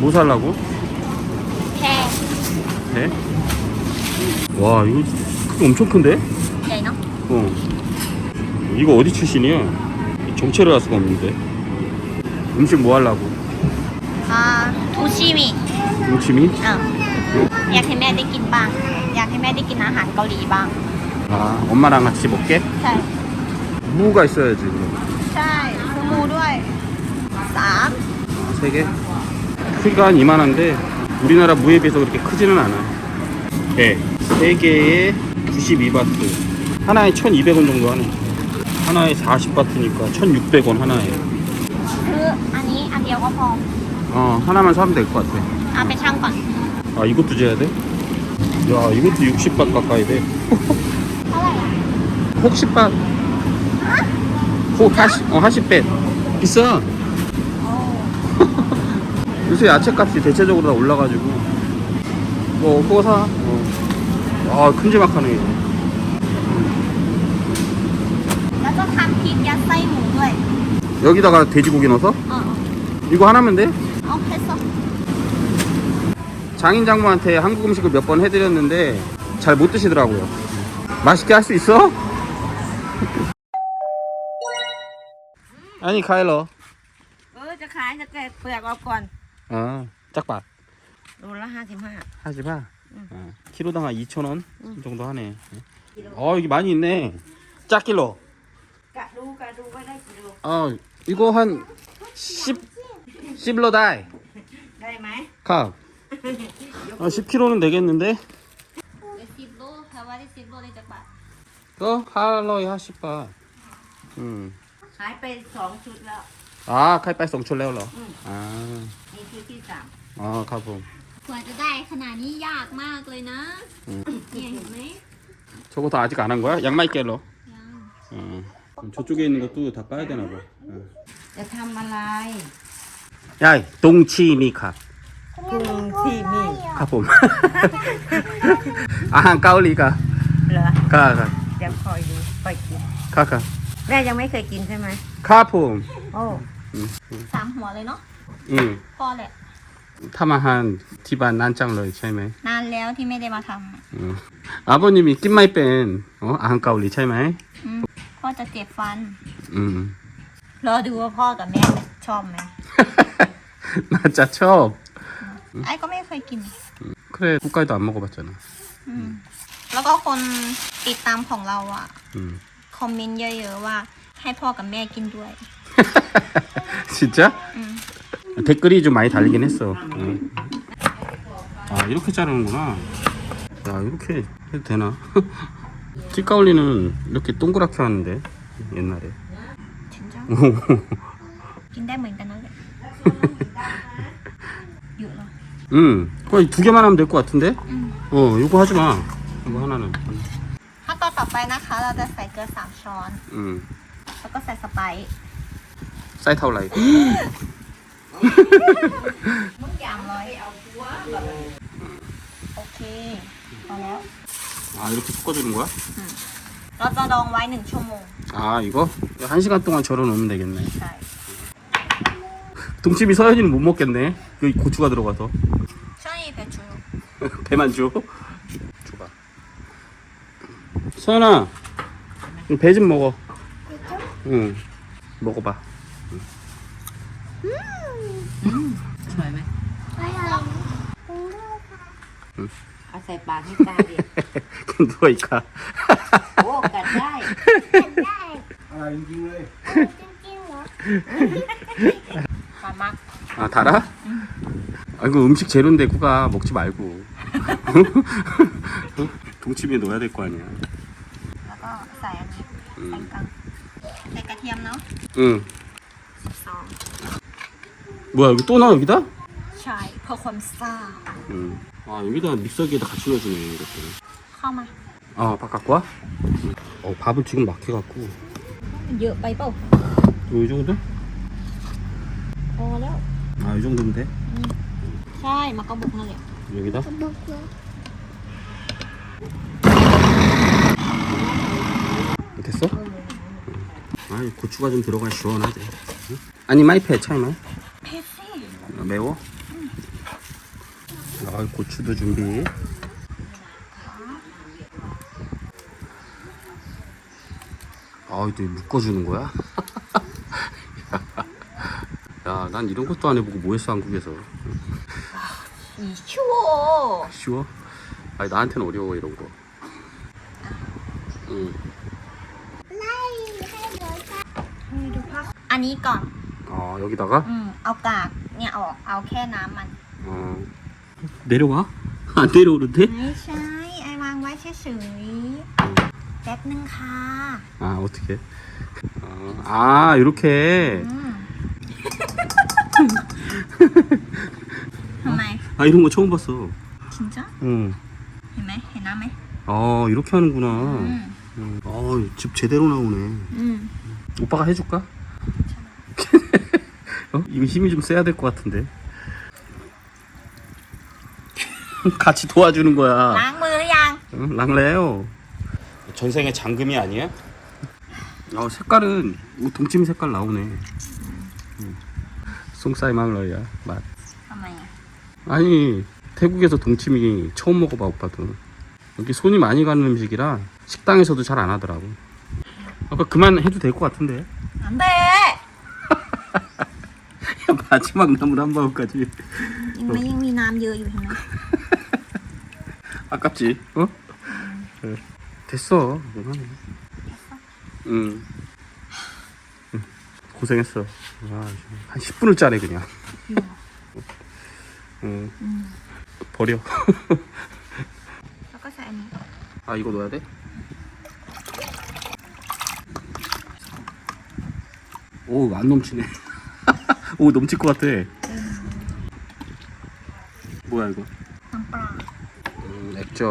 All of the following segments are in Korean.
뭐 살라고? แค่ 배? 와 이거 크기 엄청 큰데? ใหญ่เนาะ 어. 이거 어디 출신이야? 정체를 할 수가 없는데. 음식 뭐 하려고? อ่าทูชิมิ 동치미? เอออยากให้แม่ได้กินบ้าง อยากให้แม่ได้กินอาหารเกาหลีบ้าง 아 엄마랑 같이 먹게? ใช่ 무가 있어야지 그럼. ใช่ซื้อหมูด้วยสาม 세 개? 크기가 한 이만한데 우리나라 무에 비해서 그렇게 크지는 않아요. 예. 3개에 92바트. 하나에 1200원 정도 하네. 하나에 40바트니까 1600원 하나에. 그 아니 안 되고 어 하나만 사면 될 것 같아. 앞에 장건 아 이것도 재야 돼? 야 이것도 60밭 가까이 돼. 혹시 밭? 호, 하시, 어, 하시뱃 어, 비싸. 요새 야채 값이 대체적으로 다 올라가지고. 뭐, 그거 사. 어. 아, 큼지막하네. แล้วก็ทำพริกยัดไส้หมูด้วย 여기다가 돼지고기 넣어서? เออ 이거 하나면 돼? เอาเพชร 장인 장모한테 한국 음식을 몇 번 해드렸는데 잘 못 드시더라고요. 맛있게 할 수 있어? 아니 가일러. เออจะขายจะแกะเปลือกออกก่อน 아 짝밥 โลละห้าสิบห้า 하지 마. 아, 키로당 한 2천 원 정도 하네. 어 여기 많이 있네. 짝킬로. กะดูกะดูว่าได้กี่โล 어 이거 한 10, 10로 다이. ได้ไหม 카. 아 10kg는 되겠는데? สิบโลแปลว่าได้สิบโลได้จากบาท 또 할로이 하시바. 음. ขายไปสองชุดแล้ว 아 카이파이 성출레올러. 아. นี่ชุดที่สาม 아 가봄. กว่าจะได้ขนาดนี้ยากมากเลยนะ อืม เนี่ยเห็นไหม 저것도 아직 안 한 거야? 양말 깰러. ยัง 어. 그럼 저쪽에 있는 것도 다 까야 되나 봐. 어. จะทำอะไร 야, 동치미카. พุงที่มี 가봄. 아한 까올리가. เหรอ 가, 가. เดี๋ยวคอยดูคอยกิน 가, 가. แม่ยังไม่เคยกินใช่ไหม 카폼. โอ้ สามหัวเลยเนาะ 응. พอแหละ 타마한 디반 난짱러이 차이마이. นานแล้วที่ไม่ได้มาท 응. 아버님이 낀마이 뺀, 어? 아한 까올리 차이마이. ำอืมพ่อจะเจ็บฟัน 응. รอดูว่าพ่อกับแม่ชอบไหม 나짜 첩. ไอ้ก็ไม่เคยกิน 그래, 국가에도 안 먹어봤잖아. อืมแล้วก็คนติดตามของเราอ่ะ 응. คอมเมนต์เยอะๆว่า ให้พ่อกับแม่กินด้วย 진짜? 응. 댓글이 좀 많이 달리긴 했어. 응. 아 이렇게 자르는구나. 야 이렇게 해도 되나? 뒷가올리는 이렇게 동그랗게 하는데 옛날에. ฉันชอบกินได้เหมือนกันนั่นแหละเยอะเหรอ 응. 거의 두 개만 하면 될 것 같은데? 응. 어 이거 하지 마. 이거 하나는. ขั้นตอนต่อไปนะคะ เราจะใส่เกลือสามช้อน 응. แล้วก็ใส่สไปซ์ 사이타올라이. มึงยามร้อยโอเคพอแล้ว 아 이렇게 섞어주는 거야? เราจะดองไว้หนึ่งชั่วโมง 아 이거 한 시간 동안 절여 놓으면 되겠네. ใช่ 동치미 서현이는 못 먹겠네. 여기 고추가 들어가서 ใช่เพชู 배만 줘. 줘봐. 서현아, 배 좀 먹어. 응, 먹어봐. ใส่ปากให้ตาดิ 누워 있까? โอ้กัดได้ ปลามัก 아 달아? 아 이거 음식 재료인데 구가 먹지 말고. 동치미에 넣어야 될 거 아니야. แล้วก็ใส่อันนี้ใส่กันใส่กระเทียมเนาะ 응. สอง 뭐야 여기 또 나와 여기다? ใช่เพื่อความซ่า 응. 아 여기다 믹서기에다 같이 넣어주네 이렇게 하마 아 바깥 와? 어 밥을 지금 막 해갖고 여 바이보 어, 이 정도? 어려 아이 정도면 돼? 응잘 막아보고 하래 여기다? 됐어? 아 고추가 좀 들어가야 시원하지 아니 마이 패 차이 마이 패스 아, 매워? 아, 고추도 준비. 아, 이거 묶어주는 거야? 야, 난 이런 것도 안 해보고 뭐 했어, 한국에서. อีชั่ว 쉬워? 아니, 나한테는 어려워, 이런 거. 응. อันนี้ก่อน 아, 여기다가? อืม เอากากเนี่ยออก เอาแค่น้ำมัน 어. 내려와? 안 내려오는데? ไม่ใช่ ไอวางไว้เฉยๆแป๊บนึงค่ะ 아, 어떻게? 아, 아, 이렇게. อืม ทำไม 아, 이런 거 처음 봤어. ชินจ้ะ 응. เห็นไหม เห็นน้ำไหม 아, 이렇게 하는구나. อืม 응. 아, 집 제대로 나오네. อืม 오빠가 해줄까? 어? 이거 힘이 좀 세야 될 것 같은데. 같이 도와주는 ล้า 거야. งมือหรือยัง 응, 랑레요. 전생에 잠금이 아니야? 어, 색깔은 오, 동치미 색깔 나오네. 응. 송사이 망러야 맛. ทำไมอ่ะ 아니 태국에서 동치미 처음 먹어봐 오빠도. 여기 손이 많이 가는 음식이라 식당에서도 잘 안 하더라고. 아빠 그만 해도 될 것 같은데. อันเด 마지막 나물 한 방울까지 ยังไม่ยังมีน้ำเยอะอยู่เห็นไหม 아깝지? 어? 응. 됐어. 그만해. 응. 고생했어. 아, 한 10분을 짜네 그냥. 응. 음. 버려. 아, 아 이거 넣어야 돼? 오, 안 넘치네. 오, 넘칠 것 같아. 뭐야 이거? 빵빵. 액젓.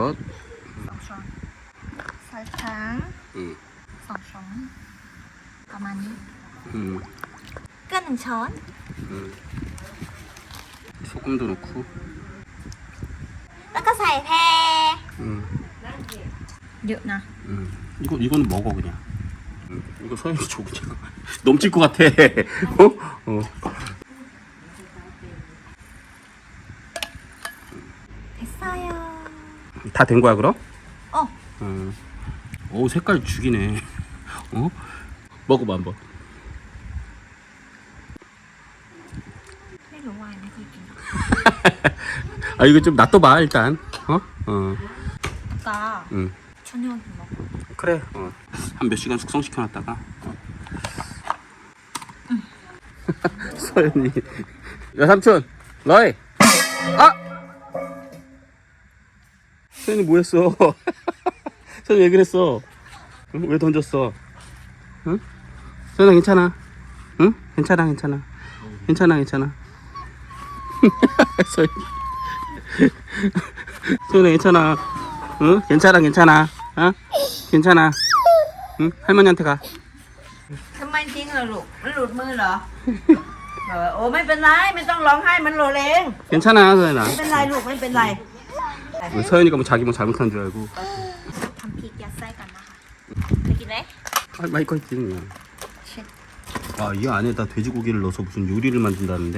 สองช้อนใส่ช้าง 응. สองช้อนประมาณนี้ 음, เกลือหนึ่งช้อน 음. 소금도 넣고. แล้วก็ใส่แพร 음, เยอะนะ 음. 이거 이거는 먹어 그냥. 음, 이거 서영이 줘 그냥. 넘칠 것 같아. 어? 어. เผ็ดซ่ายอ่ะ 다 된 거야 그럼? 어. 어. 오 색깔 죽이네. 어? 먹어봐 한번. 아 이거 좀 놔둬봐 일단. 어? 어. 나 응. 저녁에 먹. 그래. 어. 한 몇 시간 숙성시켜놨다가. 어. 서연이. 여삼촌, 너희. 아! 서연이 뭐했어? 서연이 왜 그랬어? 응? 왜 던졌어? 응? 서연아 괜찮아? 응? 괜찮아 괜찮아. 괜찮아 괜찮아. 서연이. 서연아 괜찮아. 응? 괜찮아 괜찮아. 어? 괜찮아. 응? 할머니한테 가. ทำไมจริงเหรอลูก มันหลุดมือเหรอเออโอ้ไม่เป็นไร ไม่ต้องร้องไห้มันโหลดเอง 괜찮아 서연아. ไม่เป็นไรลูกไม่เป็นไร 왜 서연이가 뭐 자기 뭐 잘못한 줄 알고. ทำพริกยัดไส้กันนะคะเคยกินไหม 아, 마이크 있지 그냥. 쉣. 아, 이 안에다 돼지고기를 넣어서 무슨 요리를 만든다는데.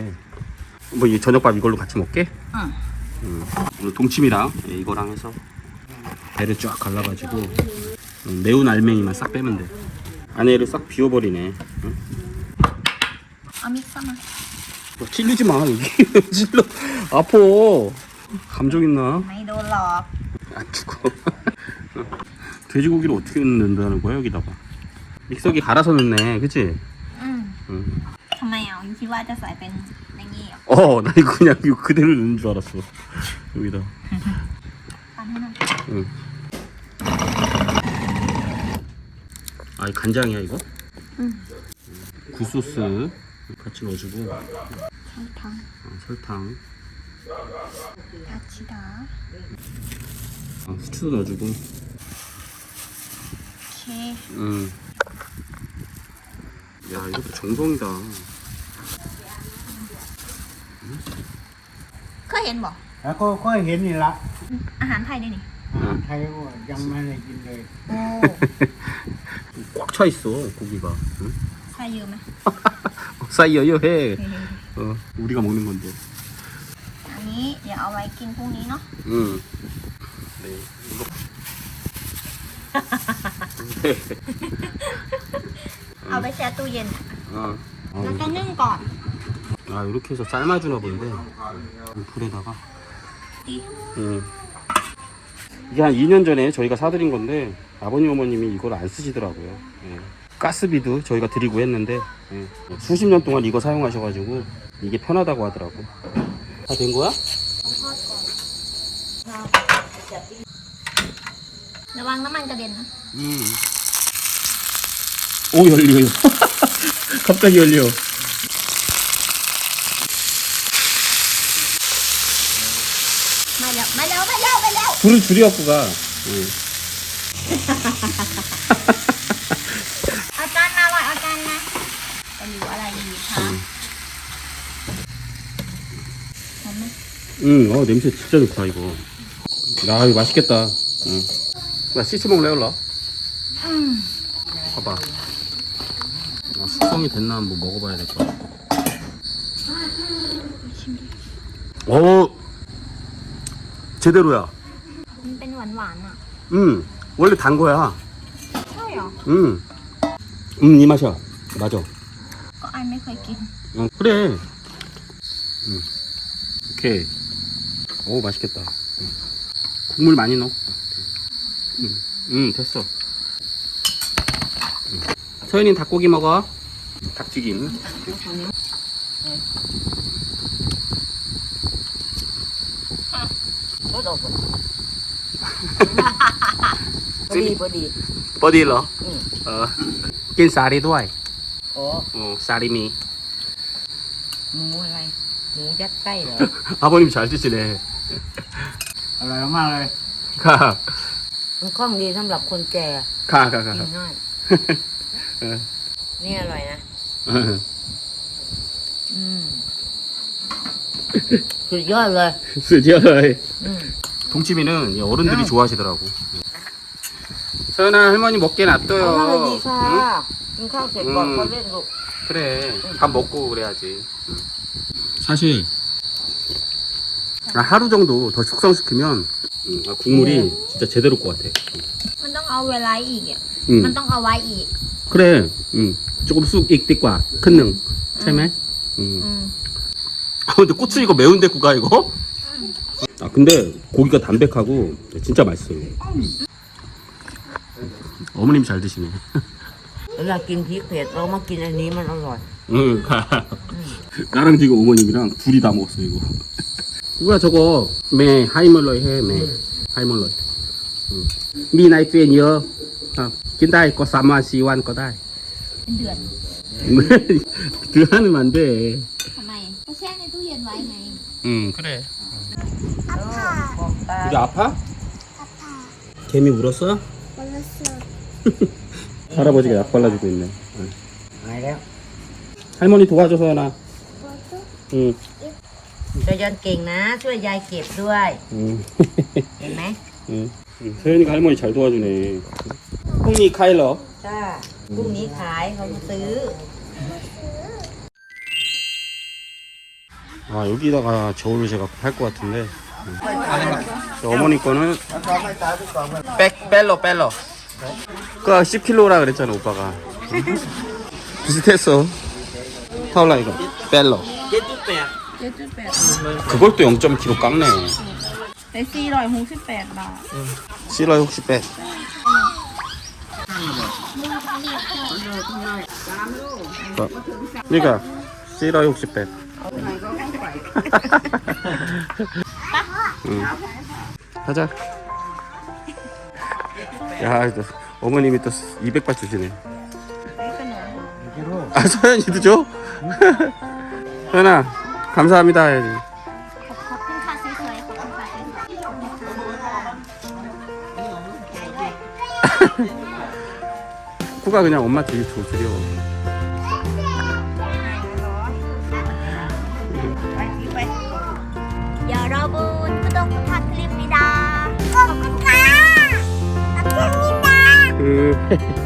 뭐 이 저녁밥 이걸로 같이 먹게? 응. 응. 오늘 동치미랑 예, 이거랑 해서 배를 쫙 갈라가지고 음, 매운 알맹이만 싹 빼면 돼. 안에를 싹 비워버리네. 응? เอามิกซ์มา 뭐 찔리지 마 여기 찔러 아파 감정 있나 ไม่โดนหลอก 안 죽어 돼지고기를 어떻게 넣는다는 거야 여기다가 믹서기 갈아서 넣네 그치 อืม 응. ทำไมอ่ะคิดว่าจะใส่เป็นในนี้เหรอ 어, 나 이거 그냥 이거 그대로 넣는 줄 알았어. 여기다. ปั้นให้หน่อย 응. 아, 이 간장이야 이거? 응. 굴소스 같이 넣어주고 ใช่ทั้ง 어, 설탕, ยาชิดา 어, 후추도 넣어주고. โอเค 응. 야, 이것도 정성이다. เคยเห็นบอก แล้วก็ค่อยเห็นนี่ละ อาหารไทยด้วยนี่ อาหารไทยก็ยังไม่ได้กินเลย โอ้ 꽉 차 있어 고기가. 응? ใส่เยอะไหม 어, 싸이어요 해. 어, 우리가 먹는 건데. อัน อันนี้เดี๋ยวเอาไว้กินพรุ่งนี้เนาะ 음. 네. 이거. เอาไปแช่ตู้เย็น 아. แล้วก็นึ่งก่อน 아, 이렇게 해서 삶아주나 본데. 이 불에다가. 음. 이게 한 2년 전에 저희가 사드린 건데, 아버님, 어머님이 이걸 안 쓰시더라고요. 예. 가스비도 저희가 드리고 했는데, 예. 수십 년 동안 이거 사용하셔가지고, 이게 편하다고 하더라고. 다 된 거야? ระวังน้ำมันกระเด็นนะ 음. 오, 열려요. 갑자기 열려. มาแล้วมาแล้วมาแล้วมาแล้ว 불을 줄여갖고 가. 응. เอาจานมาหน่อยเอาจานมาจะอยู่อะไร 응, 어, 냄새 진짜 좋다, 이거. 나 이거 맛있겠다. 응. 나 시치 먹을래, 올라? 음. 봐봐. 아, 숙성이 됐나 한번 먹어봐야 될 것 같아. 어 제대로야. 음, 응, 원래 단 거야. 차요. 응. 음, 이 맛이야. 맞아. 어, 안 먹을게. 응, 그래. 응. 오케이. 오, 맛있겠다. 응. 국물 많이 넣어. 응, 응 됐어. 응. 서연이 닭고기 먹어. 닭튀김. รถออกก่อนพอดีพอดี 버디러. 응. 어. 낀 쌀이 도와이. โอ้ 어, 쌀이미. หมูอะไร หมูยัดไส้เหรอ 아버님 잘 드시네. อร่อยมากเลย 가, มันคล่องดีสำหรับคนแก่ 가, 가, กิน 가. ง่าย 어. นี่อร่อยนะ 어. อืมสุดยอดเลย 쓰디어이. อืม 동치미는 이 어른들이 응. 좋아하시더라고. 서연아 할머니 먹게 เอา 놔둬요. ข้าวดีค่ะ 응? กินข้าวเสร็จก่อน อืม เขาเล่นลูก 그래 밥 먹고 그래야지 사실 아, 하루 정도 더 숙성시키면 음, 아, 국물이 진짜 제대로 것 같아 มันต้องเอาเวลาอีกอ่ะ 음, มันต้องเอาไว้อีก 그래 음, 조금 쑥 익디과 큰능 채매 음. อืม 아 근데 고추 이거 매운데 구가 이거? 아 근데 고기가 담백하고 진짜 맛있어요 어머님이 잘 드시네 เวลากินพริกเผ็ดเรามากินอันนี้มันอร่อย 응, 가. 나랑 지금 어머님이랑 둘이 다 먹었어 이거. 누가 저거 매 하이멀러이 해, 매 하이멀러이. 응. 미 나이 뚜엔 여. 아, 긴다이 거 사마시완 거다. เป็นเดือน 들어가면 안 돼. ทำไมก็แช่ในตู้เย็นไว้ไง 응, 그래. เออบอกตา 우리 아파? 개미 울었어? 할아버지가 약 발라주고 있네. 응. หายแล้ว 할머니 도와줘서 하나. 응. เจะยันเก่งนะ ช่วยยายเก็บด้วย 응. เห็นไหม 응. 응. 서연이가 할머니 잘 도와주네. 콩니 카일러. จ้าพรุ่งนี้ขายเขามาซื้อ 아 여기다가 저울을 제가 팔 것 같은데 저 어머니 거는 백 뺄러 뺄러 그거 10kg라 그랬잖아 오빠가 비슷했어 타올라 이거 뺄러 그걸 또 0.kg 깎네 ได้สี่ร้อยหกสิบแปดบาท 실러 혹시 빼 어, 그러니까 실러 혹시 빼 응. 가자 야 또 어머님이 또 200바 주시네 아 서연이도 줘? 서연아 감사합니다 해야지 ขอบคุณค่ะสวยๆขอบคุณค่ะสวย 쿠가 그냥 엄마 되게 줘 드려 ๆอย่ารอบุญก็ต้องทักคลิปนี้ดาขอบคุณค่ะขอบคุณค่ะ 그